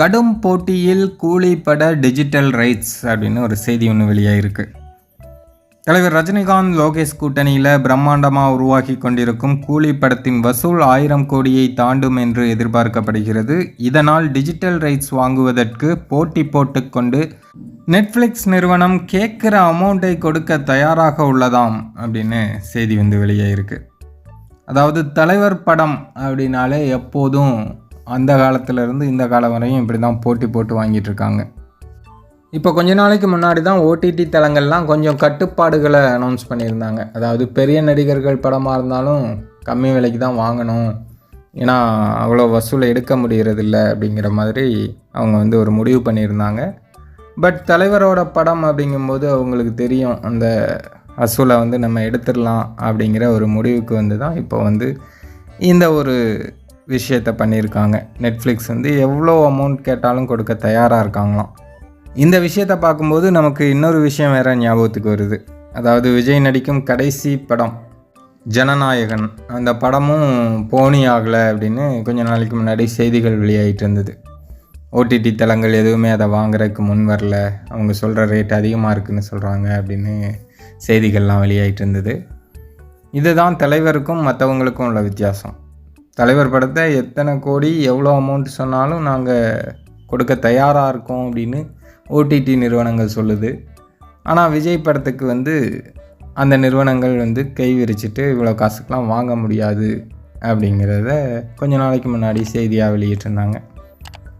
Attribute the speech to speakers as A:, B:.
A: கடும் போட்டியில் கூலி பட டிஜிட்டல் ரைட்ஸ் அப்படின்னு ஒரு செய்தி ஒன்று வெளியாகிருக்கு தலைவர் ரஜினிகாந்த் லோகேஷ் கூட்டணியில் பிரம்மாண்டமாக உருவாகி கொண்டிருக்கும் கூலி படத்தின் வசூல் ஆயிரம் கோடியை தாண்டும் என்று எதிர்பார்க்கப்படுகிறது. இதனால் டிஜிட்டல் ரைட்ஸ் வாங்குவதற்கு போட்டி போட்டுக்கொண்டு நெட்ஃப்ளிக்ஸ் நிறுவனம் கேட்குற அமௌண்ட்டை கொடுக்க தயாராக உள்ளதாம் அப்படின்னு செய்தி வந்து வெளியாயிருக்கு. அதாவது தலைவர் படம் அப்படின்னாலே எப்போதும் அந்த காலத்துலேருந்து இந்த காலம் வரையும் இப்படி தான் போட்டி போட்டு வாங்கிட்டு இருக்காங்க இப்போ கொஞ்ச நாளைக்கு முன்னாடி தான் ஓடிடி தளங்கள்லாம் கொஞ்சம் கட்டுப்பாடுகளை அனௌன்ஸ் பண்ணியிருந்தாங்க. அதாவது பெரிய நடிகர்கள் படமாக இருந்தாலும் கம்மி விலைக்கு தான் வாங்கணும். ஏன்னா அவ்வளோ வசூல் எடுக்க முடியறதில்ல அப்படிங்கிற மாதிரி அவங்க வந்து ஒரு முடிவு பண்ணியிருந்தாங்க. பட் தலைவரோட படம் அப்படிங்கும்போது அவங்களுக்கு தெரியும் அந்த வசூலை வந்து நம்ம எடுத்துடலாம் அப்படிங்கிற ஒரு முடிவுக்கு வந்து தான் இப்போ வந்து இந்த ஒரு விஷயத்தை பண்ணியிருக்காங்க. நெட்ஃப்ளிக்ஸ் வந்து எவ்வளோ அமௌண்ட் கேட்டாலும் கொடுக்க தயாராக இருக்காங்களாம். இந்த விஷயத்தை பார்க்கும்போது நமக்கு இன்னொரு விஷயம் வேறு ஞாபகத்துக்கு வருது. அதாவது விஜய் நடிக்கும் கடைசி படம் ஜனநாயகன். அந்த படமும் போனி ஆகலை அப்படின்னு கொஞ்ச நாளைக்கு முன்னாடி செய்திகள் வெளியாகிட்டு இருந்தது. ஓடிடி தளங்கள் எதுவுமே அதை வாங்குறதுக்கு முன் வரல. அவங்க சொல்கிற ரேட் அதிகமாக இருக்குன்னு சொல்கிறாங்க அப்படின்னு செய்திகள்லாம் வெளியாகிட்டு இருந்தது. இதுதான் தலைவருக்கும் மற்றவங்களுக்கும் உள்ள வித்தியாசம். தலைவர் படத்தை எத்தனை கோடி எவ்வளோ அமௌண்ட் சொன்னாலும் நாங்கள் கொடுக்க தயாராக இருக்கோம் அப்படின்னு ஓடிடி நிறுவனங்கள் சொல்லுது. ஆனால் விஜய் படத்துக்கு வந்து அந்த நிறுவனங்கள் வந்து கை விரிச்சிட்டு இவ்வளோ காசுக்கெலாம் வாங்க முடியாது அப்படிங்கிறத கொஞ்ச நாளைக்கு முன்னாடி செய்தியாக வெளியிட்டிருந்தாங்க.